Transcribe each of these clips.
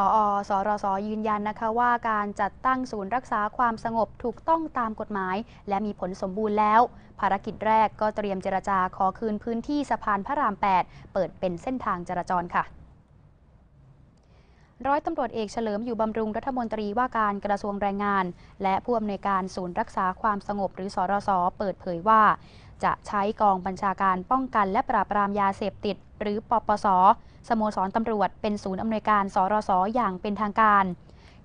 ผอสรสยืนยันนะคะว่าการจัดตั้งศูนย์รักษาความสงบถูกต้องตามกฎหมาย และมีผลสมบูรณ์แล้ว ภารกิจแรกก็เตรียมเจรจาขอคืนพื้นที่สะพานพระราม 8 เปิดเป็นเส้นทางจราจรค่ะร้อยตำรวจเอกเฉลิมอยู่บำรุงรัฐมนตรีว่าการกระทรวงแรงงาน และผู้อำนวยการศูนย์รักษาความสงบหรือสรสเปิดเผยว่า จะใช้กองบัญชาการป้องกันและปราบปรามยาเสพติด หรือปปส สโมสรตำรวจ เป็นศูนย์อำนวยการ สรสอย่างเป็นทางการ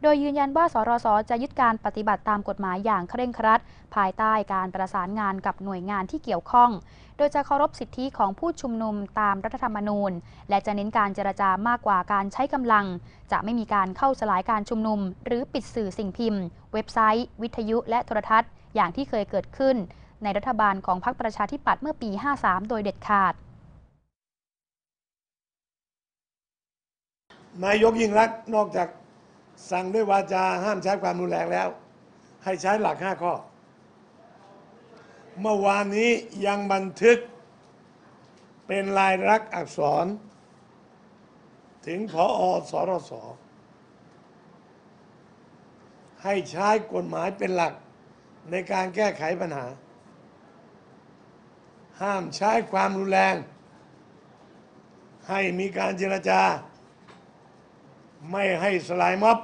โดยยืนยันว่า สรสจะยึดการปฏิบัติตามกฎหมายอย่างเคร่งครัด ภายใต้การประสานงานกับหน่วยงานที่เกี่ยวข้อง โดยจะเคารพสิทธิของผู้ชุมนุมตามรัฐธรรมนูญ และจะเน้นการเจรจามากกว่าการใช้กำลัง จะไม่มีการเข้าสลายการชุมนุม หรือปิดสื่อสิ่งพิมพ์ เว็บไซต์ วิทยุ และโทรทัศน์อย่างที่เคยเกิดขึ้น ในรัฐบาลของพรรคประชาธิปัตย์เมื่อปี 53 โดยเด็ดขาด นายกยิ่งรักนอกจากสั่งด้วยวาจาห้ามใช้ความรุนแรงแล้ว ให้ใช้หลักห้าข้อ เมื่อวานนี้ยังบันทึกเป็นลายลักษณ์อักษร ถึงพออสรสให้ใช้กฎหมายเป็นหลักในการแก้ไขปัญหา ห้ามใช้ความรุนแรง ให้มีการเจรจา ไม่ให้สลายม็อบ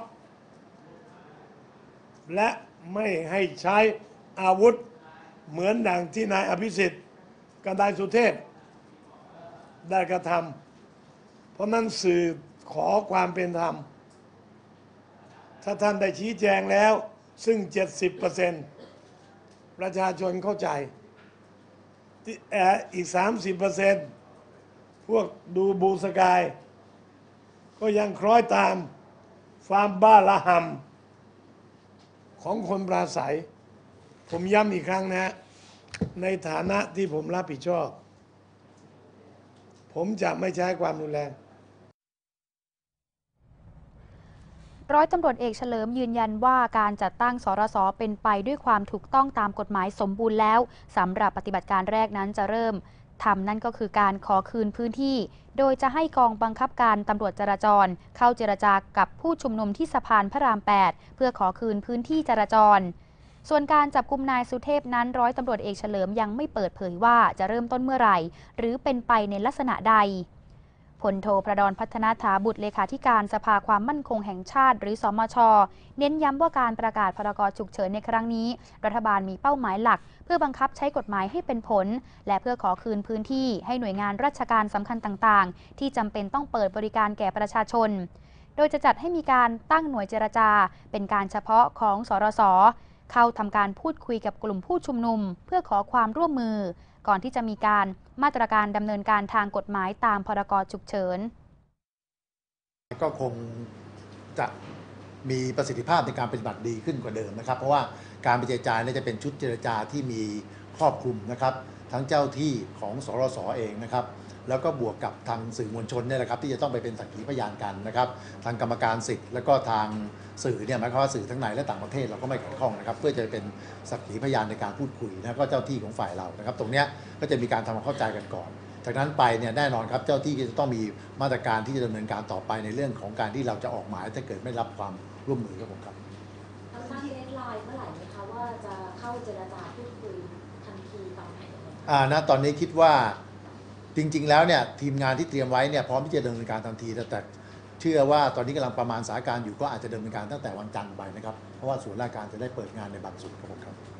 และไม่ให้ใช้อาวุธเหมือนดังที่นายอภิสิทธิ์กับนายสุเทพ ได้กระทำเพราะนั้นสื่อขอความเป็นธรรม ถ้าท่านได้ชี้แจงแล้วซึ่ง 70%ประชาชนเข้าใจ ที่แออีก30%พวกดูบูสกาย ก็ยังคล้อยตามความบ้าละหำของคนปราศัย ผมย้ำอีกครั้งนะ ในฐานะที่ผมรับผิดชอบ ผมจะไม่ใช้ความรุนแรง ร้อยตำรวจเอกเฉลิมยืนยันว่าการจัดตั้งสรสเป็นไปด้วยความถูกต้องตามกฎหมายสมบูรณ์แล้วสำหรับปฏิบัติการแรกนั้นจะเริ่มทำนั่นก็คือการขอคืนพื้นที่ โดยจะให้กองบังคับการตำรวจจราจร เข้าเจรจากับผู้ชุมนุมที่สะพานพระราม 8 เพื่อขอคืนพื้นที่จราจร ส่วนการจับกลุ่มนายสุเทพนั้นร้อยตำรวจเอกเฉลิมยังไม่เปิดเผยว่าจะเริ่มต้นเมื่อไหร่ หรือเป็นไปในลักษณะใด พลโทประดอนพัฒนาถาบุตรเลขาธิการสภาความมั่นคงแห่งชาติ หรือสมช เน้นย้ำว่าการประกาศพรกฉุกเฉินในครั้งนี้ รัฐบาลมีเป้าหมายหลัก เพื่อบังคับใช้กฎหมายให้เป็นผล และเพื่อขอคืนพื้นที่ให้หน่วยงานราชการสำคัญต่างๆ ที่จำเป็นต้องเปิดบริการแก่ประชาชน โดยจะจัดให้มีการตั้งหน่วยเจรจา เป็นการเฉพาะของสรส เข้าทำการพูดคุยกับกลุ่มผู้ชุมนุม เพื่อขอความร่วมมือ ก่อนที่จะมีการมาตรการดำเนินการทางกฎหมายตามพรกฉุกเฉิน ก็คงจะมีประสิทธิภาพในการปฏิบัติดีขึ้นกว่าเดิมนะครับ เพราะว่าการไปเจรจาเนี่ยจะเป็นชุดเจรจาที่มีครอบคลุมนะครับ ทั้งเจ้าที่ของสรสเองนะครับ แล้วก็บวกกับทางสื่อมวลชนเนี่ยแหละครับที่จะต้องไปเป็นสักขีพยานกันนะครับทางกรรมการสิทธิ์แล้วก็ทางสื่อเนี่ยหมายความว่าสื่อทั้งในและต่างประเทศเราก็ไม่ขัดข้องนะครับเพื่อจะเป็นสักขีพยานในการพูดคุยนะก็เจ้าที่ของฝ่ายเรานะครับ ตรงเนี้ยก็จะมีการทำความเข้าใจกันก่อน จากนั้นไปเนี่ยแน่นอนครับเจ้าที่ก็จะต้องมีมาตรการที่จะดำเนินการต่อไปในเรื่องของการที่เราจะออกหมายถ้าเกิดไม่รับความร่วมมือครับผมครับตั้งเดทไลน์เมื่อไหร่ไหมคะว่าจะเข้าเจรจาพูดคุยทันทีตอนไหนยังไงอ่าณตอนนี้คิดว่า จริง ๆ แล้วเนี่ยทีมงานที่เตรียมไว้เนี่ยพร้อมที่จะดำเนินการทันทีแต่แต่เชื่อว่าตอนนี้กำลังประมาณสถานการณ์อยู่ก็อาจจะดำเนินการตั้งแต่วันจันทร์ไปนะครับเพราะว่าส่วนราชการจะได้เปิดงานในบางส่วนครับผมครับ